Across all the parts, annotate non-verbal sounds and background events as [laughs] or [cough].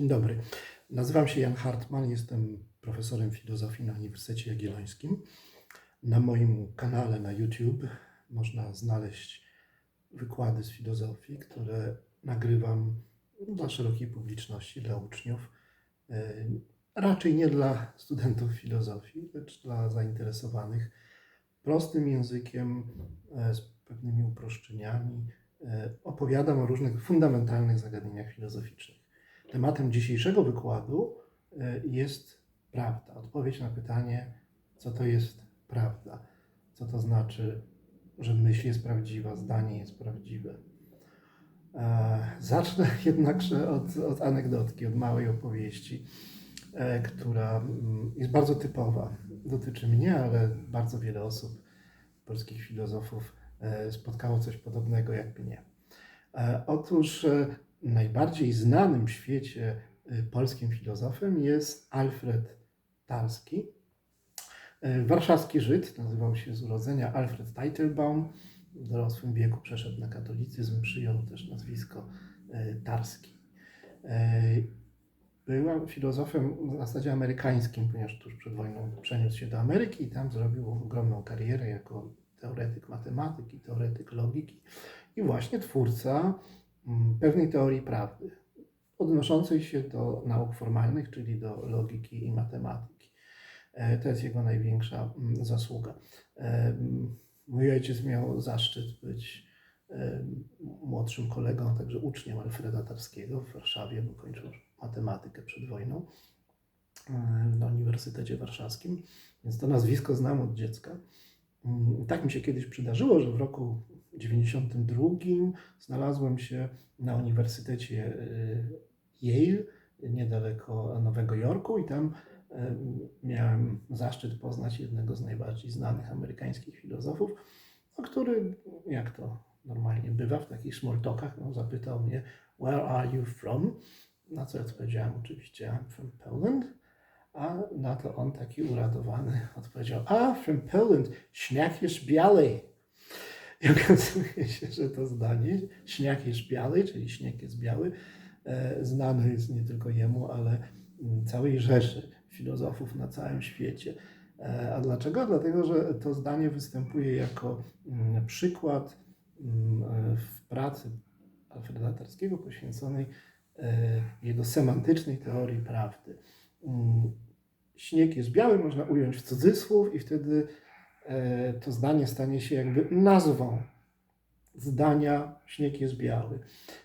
Dzień dobry. Nazywam się Jan Hartman, jestem profesorem filozofii na Uniwersytecie Jagiellońskim. Na moim kanale na YouTube można znaleźć wykłady z filozofii, które nagrywam dla szerokiej publiczności, dla uczniów. E, Raczej nie dla studentów filozofii, lecz dla zainteresowanych prostym językiem, e, z pewnymi uproszczeniami. E, Opowiadam o różnych fundamentalnych zagadnieniach filozoficznych. Tematem dzisiejszego wykładu e, jest prawda. Odpowiedź na pytanie, co to jest prawda, co to znaczy, że myśl jest prawdziwa, zdanie jest prawdziwe. E, Zacznę [laughs] jednakże od, od anegdotki, od małej opowieści, e, która mm, jest bardzo typowa. Dotyczy mnie, ale bardzo wiele osób, polskich filozofów, spotkało coś podobnego jak mnie. Otóż najbardziej znanym w świecie e, polskim filozofem jest Alfred Tarski. E, Warszawski Żyd, nazywał się z urodzenia Alfred Teitelbaum. W dorosłym wieku przeszedł na katolicyzm, przyjął też nazwisko e, Tarski. Był filozofem w zasadzie amerykańskim, ponieważ tuż przed wojną przeniósł się do Ameryki i tam zrobił ogromną karierę jako teoretyk matematyki, teoretyk logiki i właśnie twórca pewnej teorii prawdy, odnoszącej się do nauk formalnych, czyli do logiki i matematyki. E, To jest jego największa mm, zasługa. E, mm, Mój ojciec miał zaszczyt być e, młodszym kolegą, także uczniem Alfreda Tarskiego w Warszawie, bo kończył matematykę przed wojną na Uniwersytecie Warszawskim, więc to nazwisko znam od dziecka. Mm, Tak mi się kiedyś przydarzyło, że w roku 92 znalazłem się na Uniwersytecie y, Yale, niedaleko Nowego Jorku, i tam y, miałem zaszczyt poznać jednego z najbardziej znanych amerykańskich filozofów, no, który, jak to normalnie bywa w takich small talkach, no, zapytał mnie, Where are you from? Na co ja odpowiedziałem oczywiście, I'm from Poland. A na to on taki uradowany odpowiedział, a from Poland, śnieg jest biały. I okazuje się, że to zdanie, śnieg jest biały, czyli śnieg jest biały, e, znane jest nie tylko jemu, ale mm, całej rzeszy filozofów na całym świecie. E, A dlaczego? Dlatego, że to zdanie występuje jako mm, przykład mm, e, w pracy Alfreda Tarskiego poświęconej jego semantycznej teorii prawdy. Mm, Śnieg jest biały, można ująć w cudzysłów, i wtedy e, to zdanie stanie się jakby nazwą zdania śnieg jest biały.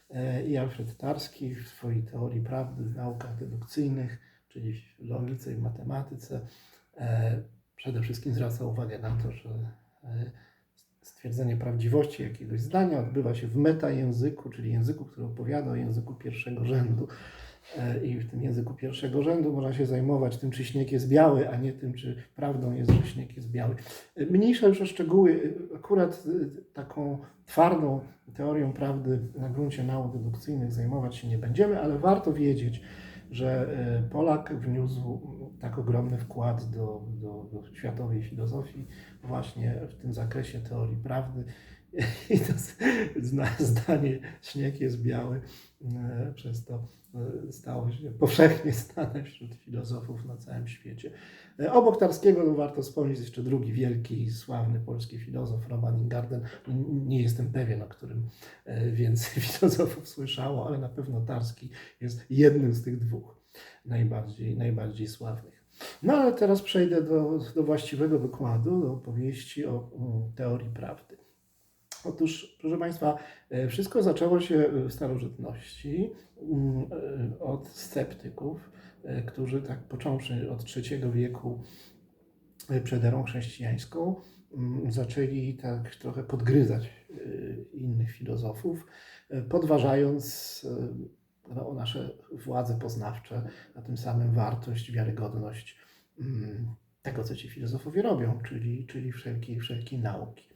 E, I Alfred Tarski w swojej teorii prawdy w naukach dedukcyjnych, czyli w logice i matematyce, e, przede wszystkim zwraca uwagę na to, że stwierdzenie prawdziwości jakiegoś zdania odbywa się w metajęzyku, czyli języku, który opowiada o języku pierwszego rzędu. E, I w tym języku pierwszego rzędu można się zajmować tym, czy śnieg jest biały, a nie tym, czy prawdą jest, że śnieg jest biały. E, Mniejsza już o szczegóły, e, akurat taką twardą teorią prawdy na gruncie nauk dedukcyjnych zajmować się nie będziemy, ale warto wiedzieć, że Polak wniósł tak ogromny wkład do, do, do światowej filozofii właśnie w tym zakresie teorii prawdy. [laughs] I to zdanie śnieg jest biały e, przez to e, stało się powszechnie znane wśród filozofów na całym świecie. E, Obok Tarskiego no, warto wspomnieć jeszcze drugi wielki i sławny polski filozof Roman Ingarden. N- Nie jestem pewien, o którym więcej [laughs] filozofów słyszało, ale na pewno Tarski jest jednym z tych dwóch najbardziej, najbardziej sławnych. No ale teraz przejdę do, do właściwego wykładu, do opowieści o mm, teorii prawdy. Otóż, proszę Państwa, e, wszystko zaczęło się w starożytności mm, e, od sceptyków, e, którzy tak począwszy od III wieku przed erą chrześcijańską, mm, zaczęli tak trochę podgryzać innych filozofów, podważając no, nasze władze poznawcze, a tym samym wartość, wiarygodność mm, tego, co ci filozofowie robią, czyli, czyli wszelkiej, wszelkiej nauki.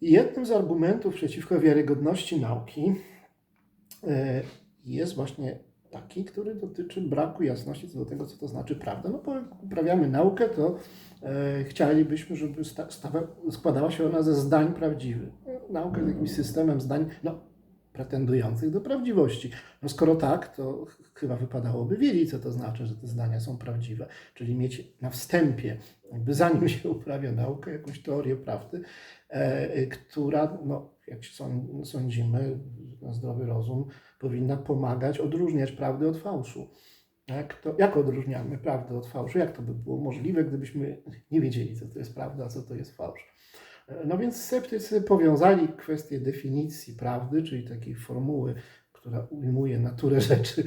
Jednym z argumentów przeciwko wiarygodności nauki e, jest właśnie taki, który dotyczy braku jasności co do tego, co to znaczy prawda. No bo jak uprawiamy naukę, to e, chcielibyśmy, żeby składała się ona ze zdań prawdziwych. Nauka jest jakimś systemem zdań, no pretendujących do prawdziwości. No skoro tak, to ch- chyba wypadałoby wiedzieć, co to znaczy, że te zdania są prawdziwe, czyli mieć na wstępie, jakby zanim [laughs] się uprawia naukę, jakąś teorię prawdy, e, która, no, jak sądzimy, na zdrowy rozum, powinna pomagać odróżniać prawdę od fałszu. Jak, to, jak odróżniamy prawdę od fałszu? Jak to by było możliwe, gdybyśmy nie wiedzieli, co to jest prawda, a co to jest fałsz? No więc sceptycy powiązali kwestię definicji prawdy, czyli takiej formuły, która ujmuje naturę rzeczy,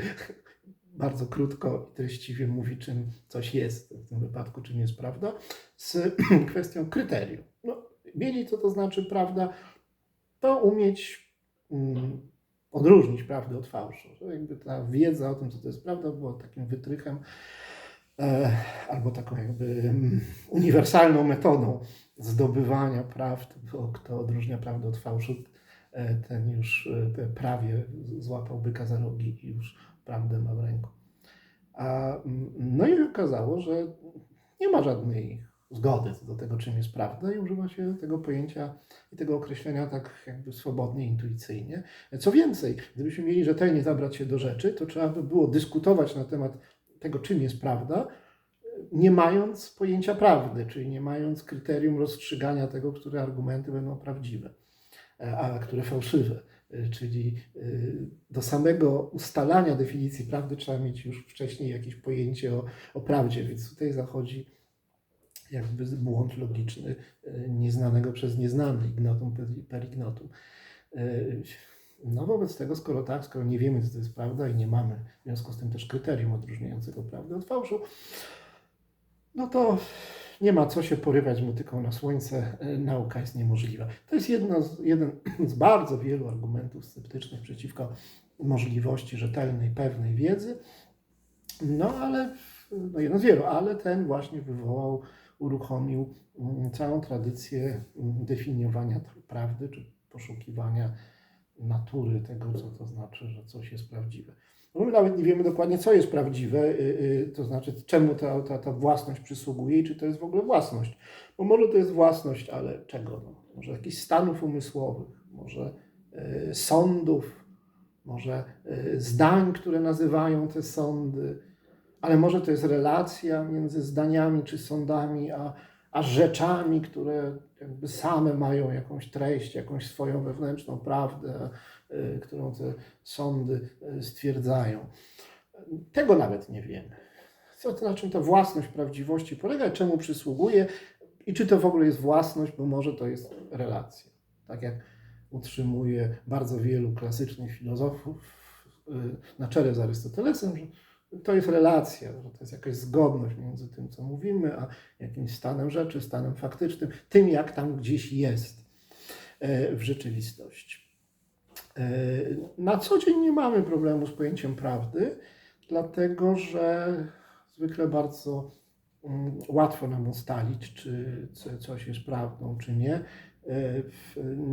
[laughs] bardzo krótko i treściwie mówi, czym coś jest, w tym wypadku czym jest prawda, z [clears throat] kwestią kryterium. No, co to znaczy prawda, to umieć mm, odróżnić prawdę od fałszu. To jakby ta wiedza o tym, co to jest prawda, była takim wytrychem e, albo taką jakby mm, uniwersalną metodą zdobywania prawd, bo kto odróżnia prawdę od fałszu, e, ten już e, prawie złapał byka za rogi i już prawdę ma w ręku. A, no i okazało, że nie ma żadnej zgody do tego, czym jest prawda i używa się tego pojęcia i tego określenia tak jakby swobodnie, intuicyjnie. Co więcej, gdybyśmy mieli rzetelnie zabrać się do rzeczy, to trzeba by było dyskutować na temat tego, czym jest prawda, nie mając pojęcia prawdy, czyli nie mając kryterium rozstrzygania tego, które argumenty będą prawdziwe, e, a które fałszywe. E, Czyli e, do samego ustalania definicji prawdy trzeba mieć już wcześniej jakieś pojęcie o, o prawdzie, więc tutaj zachodzi jakby błąd logiczny nieznanego przez nieznany, ignotum per- ignotum. No wobec tego, skoro tak, skoro nie wiemy, co to jest prawda i nie mamy w związku z tym też kryterium odróżniającego prawdę od fałszu, no to nie ma co się porywać motyką na słońce, e, nauka jest niemożliwa. To jest jedno z, jeden [clears throat] z bardzo wielu argumentów sceptycznych przeciwko możliwości rzetelnej, pewnej wiedzy. No ale, no jedno z wielu, ale ten właśnie wywołał, uruchomił mm, całą tradycję mm, definiowania prawdy, czy poszukiwania natury tego, co to znaczy, że coś jest prawdziwe. No my nawet nie wiemy dokładnie, co jest prawdziwe, y, y, to znaczy czemu ta, ta, ta własność przysługuje i czy to jest w ogóle własność. Bo może to jest własność, ale czego? No, może jakichś stanów umysłowych, może y, sądów, może zdań, które nazywają te sądy, ale może to jest relacja między zdaniami czy sądami, a, a rzeczami, które jakby same mają jakąś treść, jakąś swoją wewnętrzną prawdę, którą te sądy y, stwierdzają. Tego nawet nie wiemy. Co to na czym ta własność prawdziwości polega, czemu przysługuje i czy to w ogóle jest własność, bo może to jest relacja. Tak jak utrzymuje bardzo wielu klasycznych filozofów y, na czele z Arystotelesem, że to jest relacja, że to jest jakaś zgodność między tym, co mówimy, a jakimś stanem rzeczy, stanem faktycznym, tym, jak tam gdzieś jest e, w rzeczywistości. E, Na co dzień nie mamy problemu z pojęciem prawdy, dlatego że zwykle bardzo mm, łatwo nam ustalić, czy co- coś jest prawdą, czy nie. E,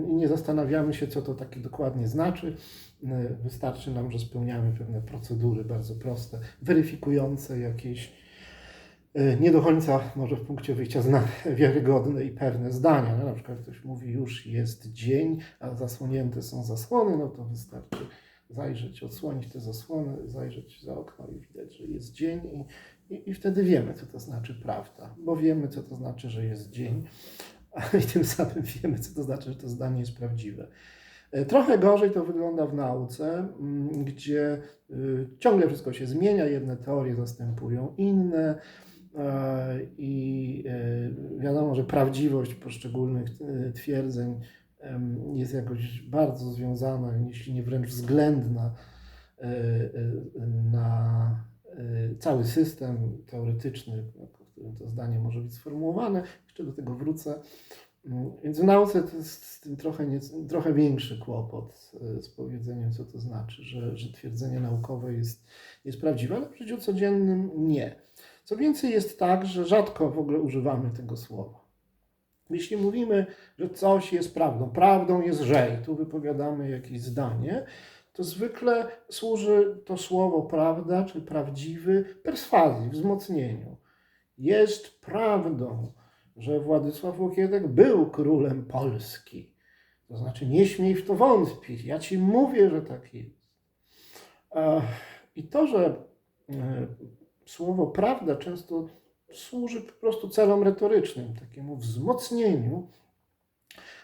Nie zastanawiamy się, co to takie dokładnie znaczy. E, Wystarczy nam, że spełniamy pewne procedury bardzo proste, weryfikujące jakieś nie do końca może w punkcie wyjścia zna, [laughs] wiarygodne i pewne zdania. No, na przykład ktoś mówi, już jest dzień, a zasłonięte są zasłony, no to wystarczy zajrzeć, odsłonić te zasłony, zajrzeć za okno i widać, że jest dzień i, i, i wtedy wiemy, co to znaczy prawda, bo wiemy, co to znaczy, że jest dzień [laughs] i tym samym wiemy, co to znaczy, że to zdanie jest prawdziwe. E, Trochę gorzej to wygląda w nauce, mm, gdzie y, ciągle wszystko się zmienia, jedne teorie zastępują inne e, i e, wiadomo, że prawdziwość poszczególnych e, twierdzeń jest jakoś bardzo związana, jeśli nie wręcz względna e, e, na e, cały system teoretyczny, w którym to zdanie może być sformułowane. Jeszcze do tego wrócę. Mm, Więc w nauce to jest z tym trochę, nie, trochę większy kłopot e, z powiedzeniem, co to znaczy, że, że twierdzenie naukowe jest, jest prawdziwe, ale w życiu codziennym nie. Co więcej, jest tak, że rzadko w ogóle używamy tego słowa. Jeśli mówimy, że coś jest prawdą, prawdą jest, że i tu wypowiadamy jakieś zdanie, to zwykle służy to słowo prawda, czy prawdziwy, perswazji, wzmocnieniu. Jest prawdą, że Władysław Łokietek był królem Polski. To znaczy, nie śmiej w to wątpić. Ja ci mówię, że tak jest. E, I to, że e, słowo prawda często służy po prostu celom retorycznym, takiemu wzmocnieniu,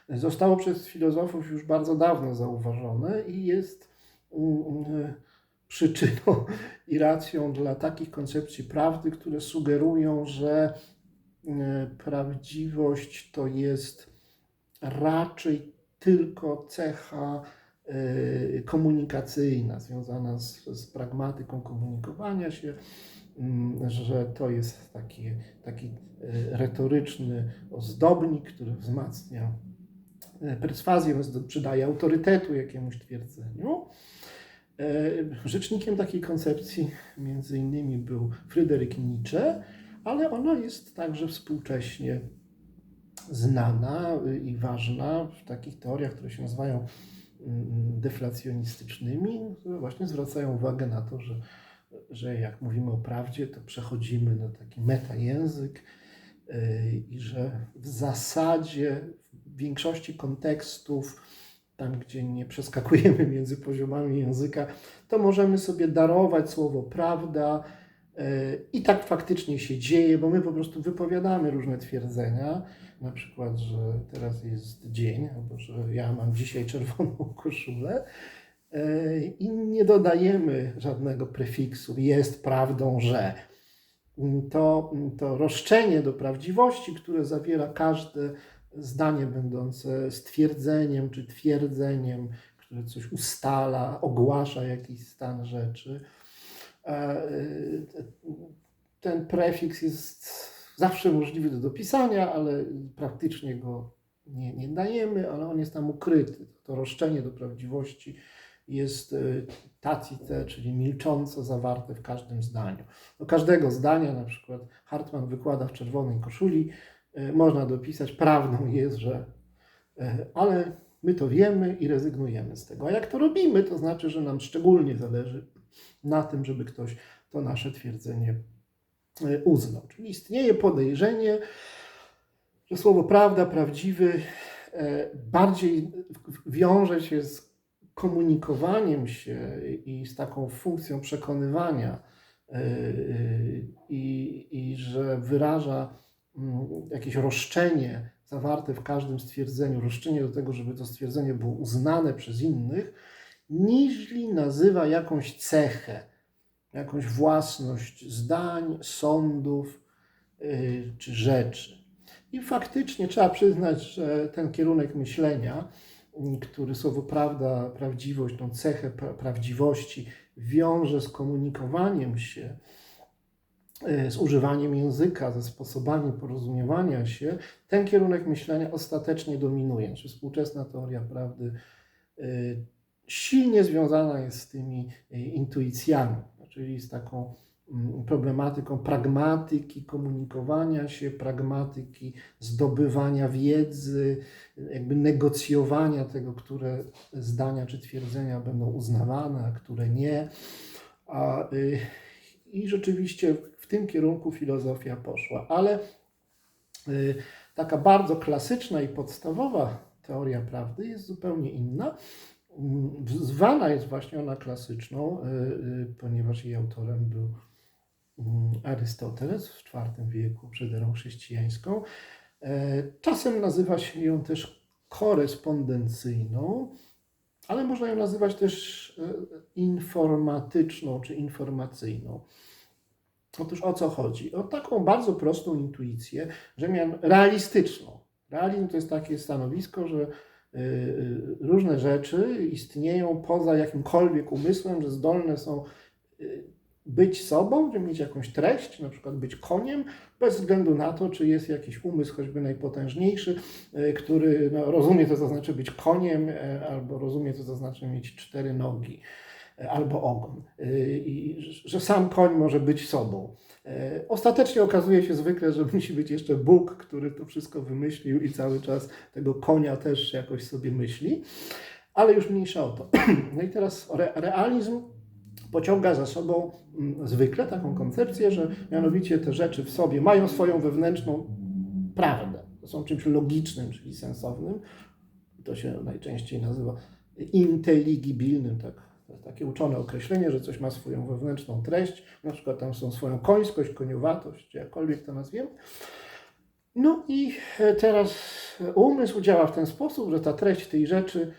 zostało przez filozofów już bardzo dawno zauważone i jest mm, przyczyną i racją dla takich koncepcji prawdy, które sugerują, że e, prawdziwość to jest raczej tylko cecha e, komunikacyjna, związana z, z pragmatyką komunikowania się, mm, że to jest taki, taki e, retoryczny ozdobnik, który wzmacnia e, perswazję, przydaje autorytetu jakiemuś twierdzeniu. Rzecznikiem takiej koncepcji między innymi był Fryderyk Nietzsche, ale ona jest także współcześnie znana i ważna w takich teoriach, które się nazywają mm, deflacjonistycznymi, które właśnie zwracają uwagę na to, że, że jak mówimy o prawdzie, to przechodzimy na taki metajęzyk yy, i że w zasadzie w większości kontekstów, tam gdzie nie przeskakujemy [laughs] między poziomami języka, to możemy sobie darować słowo prawda, yy, i tak faktycznie się dzieje, bo my po prostu wypowiadamy różne twierdzenia, na przykład, że teraz jest dzień, albo że ja mam dzisiaj czerwoną [laughs] koszulę i nie dodajemy żadnego prefiksu, jest prawdą, że. To, to roszczenie do prawdziwości, które zawiera każde zdanie będące stwierdzeniem czy twierdzeniem, które coś ustala, ogłasza jakiś stan rzeczy. E, ten prefiks jest zawsze możliwy do dopisania, ale praktycznie go nie, nie dajemy, ale on jest tam ukryty. To roszczenie do prawdziwości jest e, tacite, czyli milcząco zawarte w każdym zdaniu. Do każdego zdania, na przykład Hartman wykłada w czerwonej koszuli, e, można dopisać, prawdą jest, że e, ale my to wiemy i rezygnujemy z tego. A jak to robimy, to znaczy, że nam szczególnie zależy na tym, żeby ktoś to nasze twierdzenie uznał. Czyli istnieje podejrzenie, że słowo prawda, prawdziwy bardziej wiąże się z komunikowaniem się i z taką funkcją przekonywania e, i, i że wyraża mm, jakieś roszczenie zawarte w każdym stwierdzeniu, roszczenie do tego, żeby to stwierdzenie było uznane przez innych, niżli nazywa jakąś cechę, jakąś własność zdań, sądów yy, czy rzeczy. I faktycznie trzeba przyznać, że ten kierunek myślenia, który słowo prawda, prawdziwość, tą cechę pra prawdziwości wiąże z komunikowaniem się, yy, z używaniem języka, ze sposobami porozumiewania się, ten kierunek myślenia ostatecznie dominuje. Czy współczesna teoria prawdy yy, silnie związana jest z tymi yy, intuicjami czyli z taką problematyką pragmatyki komunikowania się, pragmatyki zdobywania wiedzy, jakby negocjowania tego, które zdania czy twierdzenia będą uznawane, a które nie. A, y, I rzeczywiście w tym kierunku filozofia poszła, ale y, taka bardzo klasyczna i podstawowa teoria prawdy jest zupełnie inna. Zwana jest właśnie ona klasyczną, e, ponieważ jej autorem był mm, Arystoteles w IV wieku przed erą chrześcijańską. E, czasem nazywa się ją też korespondencyjną, ale można ją nazywać też informatyczną czy informacyjną. Otóż o co chodzi? O taką bardzo prostą intuicję, że miałem realistyczną. Realizm to jest takie stanowisko, że y, różne rzeczy istnieją poza jakimkolwiek umysłem, że zdolne są być sobą, żeby mieć jakąś treść, na przykład być koniem, bez względu na to, czy jest jakiś umysł, choćby najpotężniejszy, który no, rozumie, co to znaczy być koniem, albo rozumie, co to znaczy mieć cztery nogi, albo ogon. I że sam koń może być sobą. E, ostatecznie okazuje się zwykle, że [laughs] musi być jeszcze Bóg, który to wszystko wymyślił i cały czas tego konia też jakoś sobie myśli, ale już mniejsza o to. [clears throat] No i teraz realizm pociąga za sobą mm, zwykle taką koncepcję, że mianowicie te rzeczy w sobie mają swoją wewnętrzną prawdę. Są czymś logicznym, czyli sensownym, to się najczęściej nazywa inteligibilnym, tak, takie uczone określenie, że coś ma swoją wewnętrzną treść, na przykład tam są swoją końskość, koniowatość, czy jakkolwiek to nazwiemy. No i teraz umysł działa w ten sposób, że ta treść tej rzeczy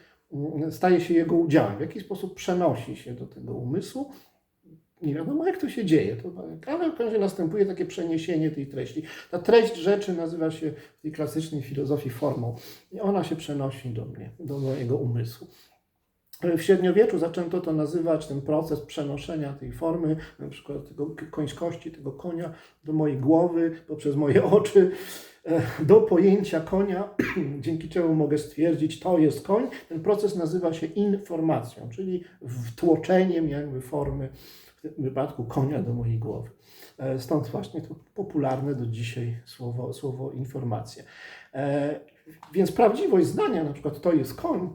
staje się jego udziałem. W jaki sposób przenosi się do tego umysłu. Nie wiadomo, jak to się dzieje, to, ale w razie następuje takie przeniesienie tej treści. Ta treść rzeczy nazywa się w tej klasycznej filozofii formą i ona się przenosi do mnie, do mojego umysłu. W średniowieczu zaczęto to nazywać, ten proces przenoszenia tej formy, na przykład tego końskości, tego konia do mojej głowy, poprzez moje oczy, do pojęcia konia, [clears throat] dzięki czemu mogę stwierdzić, to jest koń. Ten proces nazywa się informacją, czyli wtłoczeniem jakby formy, w tym wypadku konia do mojej głowy. E, Stąd właśnie to popularne do dzisiaj słowo, słowo informacja. E, Więc prawdziwość zdania, na przykład to jest koń,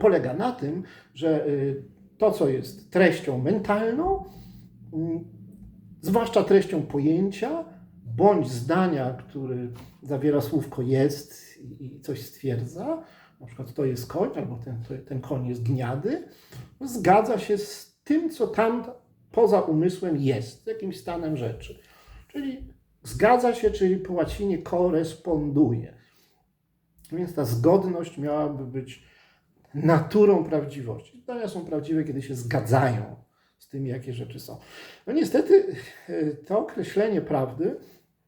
polega na tym, że to, co jest treścią mentalną, mm, zwłaszcza treścią pojęcia, bądź zdania, który zawiera słówko jest i coś stwierdza, na przykład to jest koń, albo ten, ten koń jest gniady, zgadza się z tym, co tam poza umysłem jest, jakimś stanem rzeczy. Czyli zgadza się, czyli po łacinie koresponduje. Więc ta zgodność miałaby być naturą prawdziwości. Zdania są prawdziwe, kiedy się zgadzają z tym, jakie rzeczy są. No niestety e, to określenie prawdy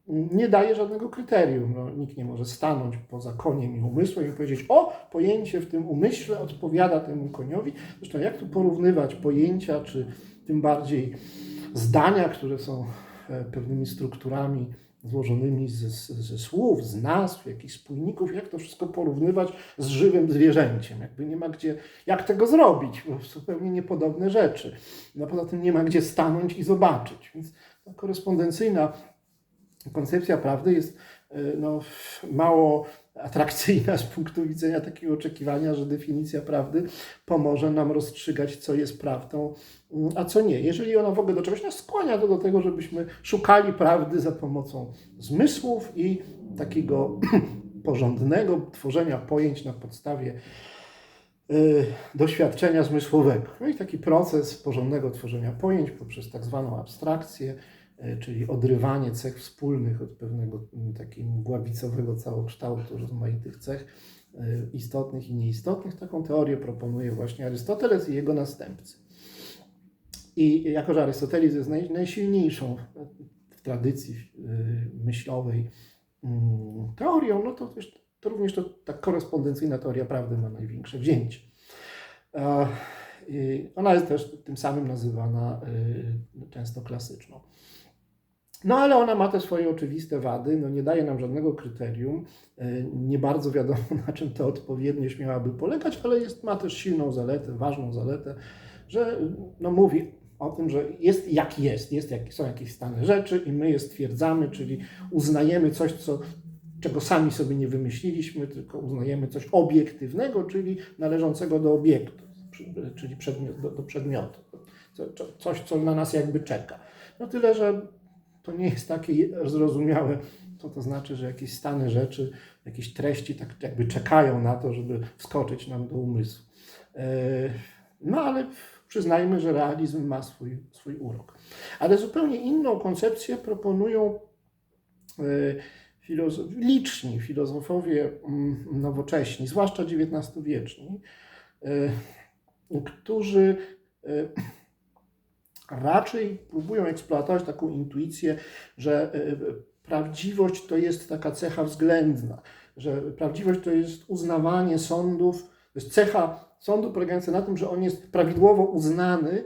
nie daje żadnego kryterium. No, nikt nie może stanąć poza koniem i umysłem i powiedzieć, o, pojęcie w tym umyśle odpowiada temu koniowi. Zresztą jak tu porównywać pojęcia, czy tym bardziej zdania, które są e, pewnymi strukturami złożonymi ze, ze słów, z nazw, jakichś spójników, jak to wszystko porównywać z żywym zwierzęciem. Jakby nie ma gdzie, jak tego zrobić, bo zupełnie niepodobne rzeczy. No poza tym nie ma gdzie stanąć i zobaczyć. Więc korespondencyjna koncepcja prawdy jest no, mało atrakcyjna z punktu widzenia takiego oczekiwania, że definicja prawdy pomoże nam rozstrzygać, co jest prawdą, a co nie. Jeżeli ona w ogóle do czegoś nas skłania, to do tego, żebyśmy szukali prawdy za pomocą zmysłów i takiego [clears throat] porządnego tworzenia pojęć na podstawie y, doświadczenia zmysłowego. No i taki proces porządnego tworzenia pojęć poprzez tak zwaną abstrakcję, E, czyli odrywanie cech wspólnych od pewnego takiego gławicowego całokształtu rozmaitych cech e, istotnych i nieistotnych. Taką teorię proponuje właśnie Arystoteles i jego następcy. I jako, że Arystoteles jest naj, najsilniejszą w tradycji e, myślowej mm, teorią, no to, to również to, ta korespondencyjna teoria prawdy ma największe wzięcie. Ona jest też tym samym nazywana często klasyczną. No ale ona ma te swoje oczywiste wady, no nie daje nam żadnego kryterium, e, nie bardzo wiadomo [laughs] na czym ta odpowiedniość miałaby polegać, ale jest, ma też silną zaletę, ważną zaletę, że no, mówi o tym, że jest jak jest, jest jak, są jakieś stany rzeczy i my je stwierdzamy, czyli uznajemy coś, co, czego sami sobie nie wymyśliliśmy, tylko uznajemy coś obiektywnego, czyli należącego do obiektu, czyli przedmiot, do, do przedmiotu, coś, co na nas jakby czeka. No tyle, że to nie jest takie zrozumiałe, co to znaczy, że jakieś stany rzeczy, jakieś treści tak jakby czekają na to, żeby wskoczyć nam do umysłu. E, no ale przyznajmy, że realizm ma swój, swój urok. Ale zupełnie inną koncepcję proponują e, filozof, liczni filozofowie mm, nowocześni, zwłaszcza XIX-wieczni, e, którzy raczej próbują eksploatować taką intuicję, że e, prawdziwość to jest taka cecha względna, że prawdziwość to jest uznawanie sądów, to jest cecha sądu polegająca na tym, że on jest prawidłowo uznany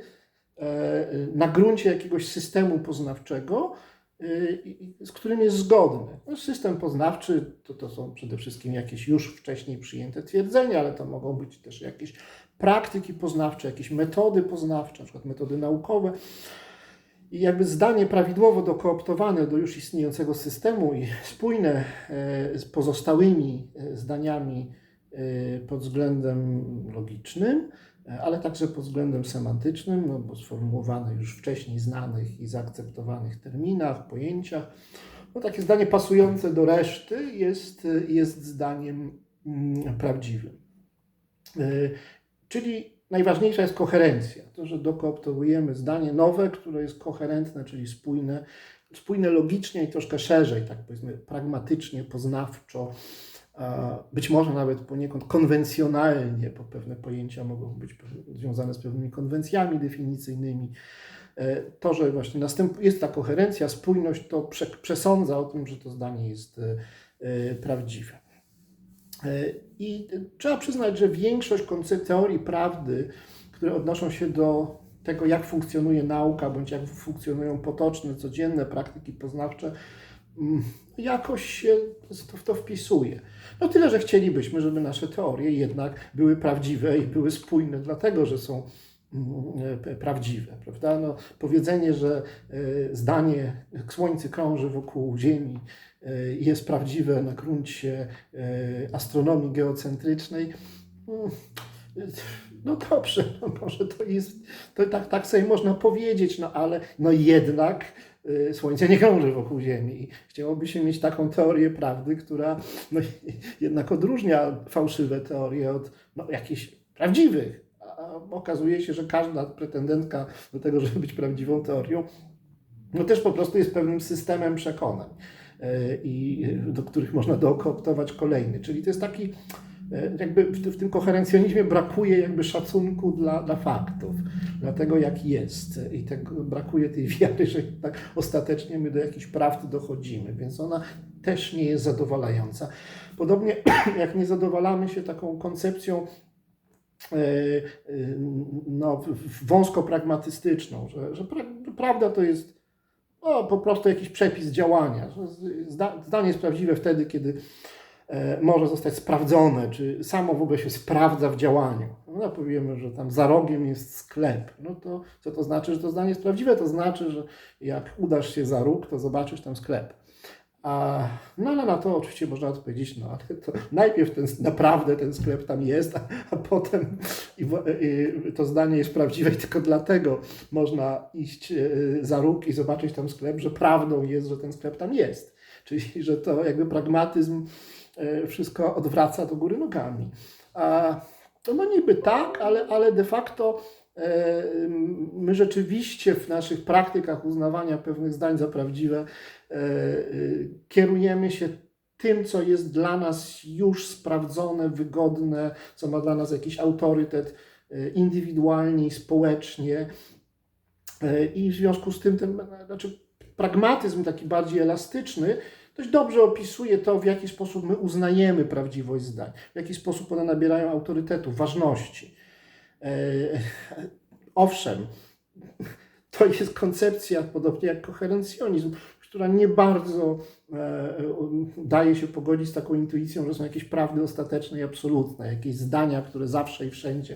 e, na gruncie jakiegoś systemu poznawczego, e, z którym jest zgodny. No, system poznawczy to, to są przede wszystkim jakieś już wcześniej przyjęte twierdzenia, ale to mogą być też jakieś praktyki poznawcze, jakieś metody poznawcze, na przykład metody naukowe. I jakby zdanie prawidłowo dokooptowane do już istniejącego systemu i spójne e, z pozostałymi e, zdaniami e, pod względem logicznym, ale także pod względem semantycznym, no bo sformułowane już wcześniej znanych i zaakceptowanych terminach, pojęciach. No takie zdanie pasujące do reszty jest, jest zdaniem mm, prawdziwym. Czyli najważniejsza jest koherencja. To, że dokooptowujemy zdanie nowe, które jest koherentne, czyli spójne, spójne logicznie i troszkę szerzej, tak powiedzmy pragmatycznie, poznawczo, być może nawet poniekąd konwencjonalnie, bo pewne pojęcia mogą być związane z pewnymi konwencjami definicyjnymi. E, To, że właśnie jest ta koherencja, spójność, to prze, przesądza o tym, że to zdanie jest e, e, prawdziwe. E, I trzeba przyznać, że większość teorii prawdy, które odnoszą się do tego, jak funkcjonuje nauka, bądź jak funkcjonują potoczne, codzienne praktyki poznawcze, mm, jakoś się w to wpisuje. No tyle, że chcielibyśmy, żeby nasze teorie jednak były prawdziwe i były spójne, dlatego że są prawdziwe, prawda? No, powiedzenie, że e, zdanie Słońce krąży wokół Ziemi e, jest prawdziwe na gruncie e, astronomii geocentrycznej, mm, no dobrze, no może to jest, to tak, tak sobie można powiedzieć, no ale no jednak Słońce nie krąży wokół Ziemi. Chciałoby się mieć taką teorię prawdy, która no, jednak odróżnia fałszywe teorie od no, jakichś prawdziwych. Okazuje się, że każda pretendentka do tego, żeby być prawdziwą teorią, no też po prostu jest pewnym systemem przekonań, y, i do których można dokooptować kolejny. Czyli to jest taki E, jakby w, tym koherencjonizmie brakuje jakby szacunku dla, dla faktów, dla tego jak jest i tego, brakuje tej wiary, że tak ostatecznie my do jakichś prawd dochodzimy, więc ona też nie jest zadowalająca. Podobnie [clears throat] jak nie zadowalamy się taką koncepcją e, e, no, w- w- wąsko pragmatystyczną, że, że pra- prawda to jest no, po prostu jakiś przepis działania. Zdanie jest prawdziwe wtedy, kiedy e, może zostać sprawdzone, czy samo w ogóle się sprawdza w działaniu. No powiemy, że tam za rogiem jest sklep. No to co to znaczy, że to zdanie jest prawdziwe? To znaczy, że jak udasz się za róg, to zobaczysz tam sklep. A, no ale na to oczywiście można odpowiedzieć, no ale to najpierw ten, naprawdę ten sklep tam jest, a, a potem i, i to zdanie jest prawdziwe i tylko dlatego można iść e, za róg i zobaczyć tam sklep, że prawdą jest, że ten sklep tam jest. Czyli, że to jakby pragmatyzm e, wszystko odwraca do góry nogami. A, no niby tak, ale, ale de facto my rzeczywiście w naszych praktykach uznawania pewnych zdań za prawdziwe e, e, kierujemy się tym, co jest dla nas już sprawdzone, wygodne, co ma dla nas jakiś autorytet e, indywidualnie i społecznie. E, I w związku z tym ten znaczy pragmatyzm taki bardziej elastyczny dość dobrze opisuje to, w jaki sposób my uznajemy prawdziwość zdań, w jaki sposób one nabierają autorytetu, ważności. E, Owszem, to jest koncepcja, podobnie jak koherencjonizm, która nie bardzo e, daje się pogodzić z taką intuicją, że są jakieś prawdy ostateczne i absolutne, jakieś zdania, które zawsze i wszędzie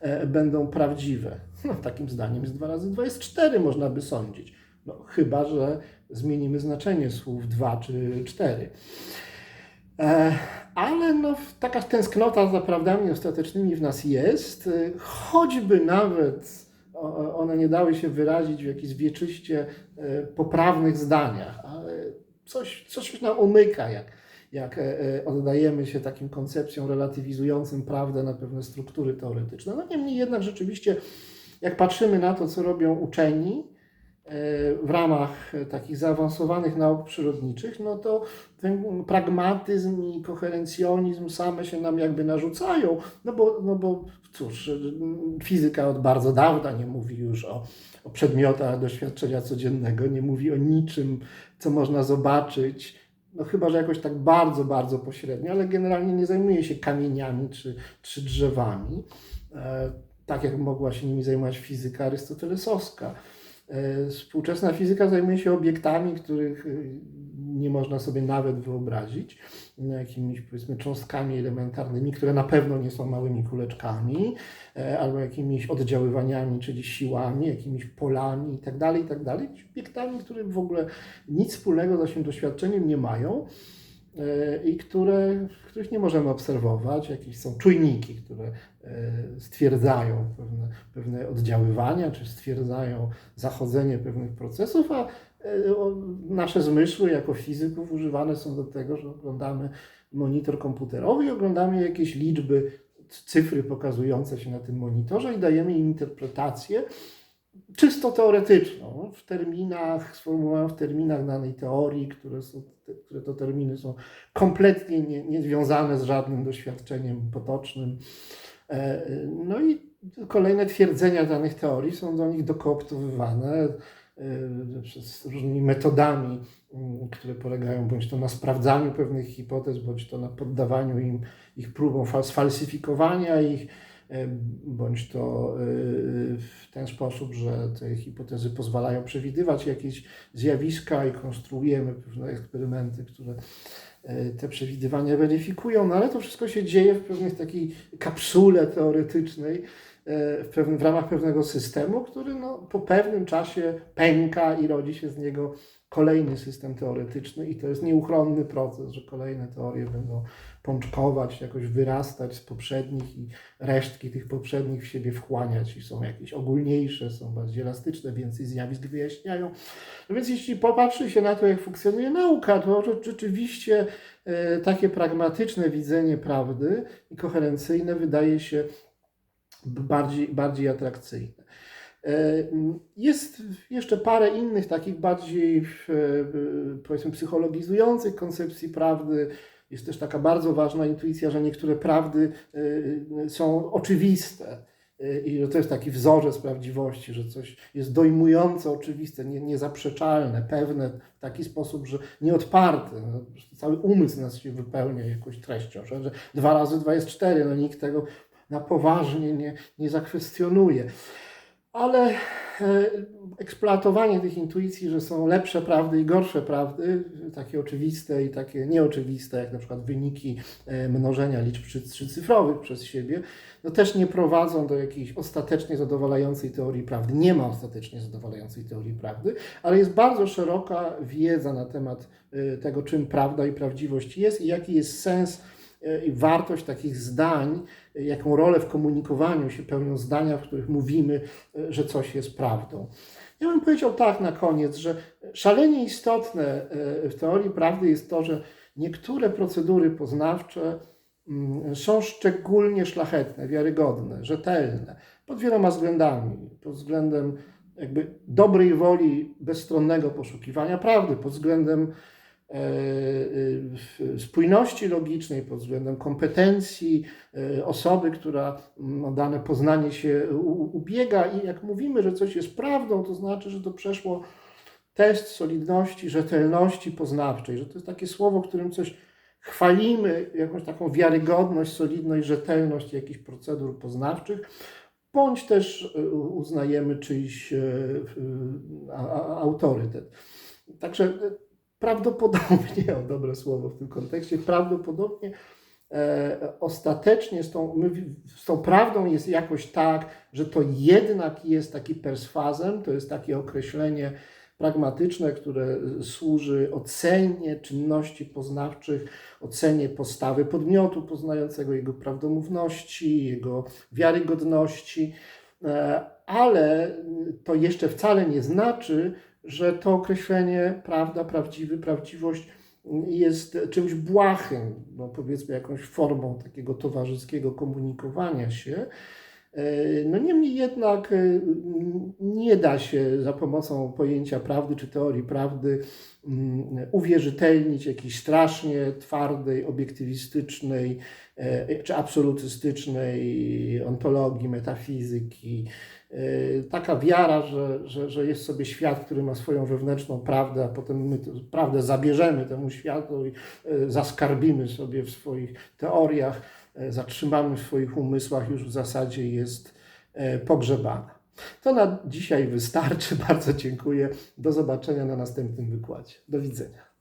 e, będą prawdziwe. No, takim zdaniem jest 2 razy 2 jest 4, można by sądzić. No, chyba, że zmienimy znaczenie słów 2 czy 4. E, Ale no, taka tęsknota za prawdami ostatecznymi w nas jest, e, choćby nawet one nie dały się wyrazić w jakichś wieczyście e, poprawnych zdaniach, ale coś, coś nam umyka, jak, jak oddajemy się takim koncepcjom relatywizującym prawdę na pewne struktury teoretyczne. No niemniej jednak rzeczywiście, jak patrzymy na to, co robią uczeni, w ramach takich zaawansowanych nauk przyrodniczych, no to ten pragmatyzm i koherencjonizm same się nam jakby narzucają, no bo, no bo cóż, fizyka od bardzo dawna nie mówi już o, o przedmiotach doświadczenia codziennego, nie mówi o niczym, co można zobaczyć, no chyba, że jakoś tak bardzo, bardzo pośrednio, ale generalnie nie zajmuje się kamieniami czy, czy drzewami, e, tak jak mogła się nimi zajmować fizyka arystotelesowska. E, Współczesna fizyka zajmuje się obiektami, których y, nie można sobie nawet wyobrazić, no, jakimiś powiedzmy cząstkami elementarnymi, które na pewno nie są małymi kuleczkami, e, albo jakimiś oddziaływaniami, czyli siłami, jakimiś polami itd., itd. Obiektami, które w ogóle nic wspólnego z naszym doświadczeniem nie mają e, i które, których nie możemy obserwować. Jakieś są czujniki, które e, stwierdzają pewne, pewne oddziaływania, czy stwierdzają zachodzenie pewnych procesów, a e, nasze zmysły jako fizyków używane są do tego, że oglądamy monitor komputerowy i oglądamy jakieś liczby, cyfry pokazujące się na tym monitorze i dajemy im interpretację czysto teoretyczną, w terminach, sformułowaną w terminach danej teorii, które, są, które to terminy są kompletnie nie, niezwiązane z żadnym doświadczeniem potocznym. E, No i kolejne twierdzenia danych teorii są do nich dokooptowywane e, przez różnymi metodami, m, które polegają bądź to na sprawdzaniu pewnych hipotez, bądź to na poddawaniu im ich próbom fal- sfalsyfikowania ich, e, bądź to e, w ten sposób, że te hipotezy pozwalają przewidywać jakieś zjawiska i konstruujemy pewne eksperymenty, które e, te przewidywania weryfikują, no ale to wszystko się dzieje w pewnej takiej kapsule teoretycznej, e, w, pewnym, w ramach pewnego systemu, który no, po pewnym czasie pęka i rodzi się z niego kolejny system teoretyczny i to jest nieuchronny proces, że kolejne teorie będą pączkować, jakoś wyrastać z poprzednich i resztki tych poprzednich w siebie wchłaniać i są jakieś ogólniejsze, są bardziej elastyczne, więcej zjawisk wyjaśniają. No więc jeśli popatrzy się na to, jak funkcjonuje nauka, to rze- rzeczywiście e, takie pragmatyczne widzenie prawdy i koherencyjne wydaje się bardziej, bardziej atrakcyjne. E, Jest jeszcze parę innych takich bardziej e, powiedzmy psychologizujących koncepcji prawdy. Jest też taka bardzo ważna intuicja, że niektóre prawdy e, są oczywiste i że to jest taki wzorzec prawdziwości, że coś jest dojmujące oczywiste, nie, niezaprzeczalne, pewne w taki sposób, że nieodparte. No, prostu cały umysł nas się wypełnia jakąś treścią, że, że dwa razy dwa jest cztery, no nikt tego na poważnie nie, nie zakwestionuje. Ale e, eksploatowanie tych intuicji, że są lepsze prawdy i gorsze prawdy, takie oczywiste i takie nieoczywiste, jak na przykład wyniki e, mnożenia liczb trzy- trzycyfrowych przez siebie, no też nie prowadzą do jakiejś ostatecznie zadowalającej teorii prawdy. Nie ma ostatecznie zadowalającej teorii prawdy, ale jest bardzo szeroka wiedza na temat e, tego, czym prawda i prawdziwość jest i jaki jest sens i wartość takich zdań, jaką rolę w komunikowaniu się pełnią zdania, w których mówimy, że coś jest prawdą. Ja bym powiedział tak na koniec, że szalenie istotne e, w teorii prawdy jest to, że niektóre procedury poznawcze mm, są szczególnie szlachetne, wiarygodne, rzetelne, pod wieloma względami. Pod względem jakby dobrej woli, bezstronnego poszukiwania prawdy, pod względem spójności logicznej, pod względem kompetencji e, osoby, która mm, o dane poznanie się ubiega i jak mówimy, że coś jest prawdą, to znaczy, że to przeszło test solidności, rzetelności poznawczej, że to jest takie słowo, którym coś chwalimy, jakąś taką wiarygodność, solidność, rzetelność jakichś procedur poznawczych, bądź też e, uznajemy czyjś e, e, autorytet. Także e, prawdopodobnie, [laughs] o dobre słowo w tym kontekście, prawdopodobnie e, ostatecznie z tą, my, z tą prawdą jest jakoś tak, że to jednak jest taki perswazem, to jest takie określenie pragmatyczne, które służy ocenie czynności poznawczych, ocenie postawy podmiotu poznającego, jego prawdomówności, jego wiarygodności, e, ale to jeszcze wcale nie znaczy, że to określenie prawda, prawdziwy, prawdziwość jest czymś błahym, no powiedzmy jakąś formą takiego towarzyskiego komunikowania się. No niemniej jednak e, nie da się za pomocą pojęcia prawdy czy teorii prawdy mm, uwierzytelnić jakiejś strasznie twardej, obiektywistycznej e, czy absolutystycznej ontologii, metafizyki. E, Taka wiara, że, że, że jest sobie świat, który ma swoją wewnętrzną prawdę, a potem my tę prawdę zabierzemy temu światu i e, zaskarbimy sobie w swoich teoriach, e, zatrzymamy w swoich umysłach, już w zasadzie jest pogrzebana. To na dzisiaj wystarczy. [laughs] Bardzo dziękuję. Do zobaczenia na następnym wykładzie. Do widzenia.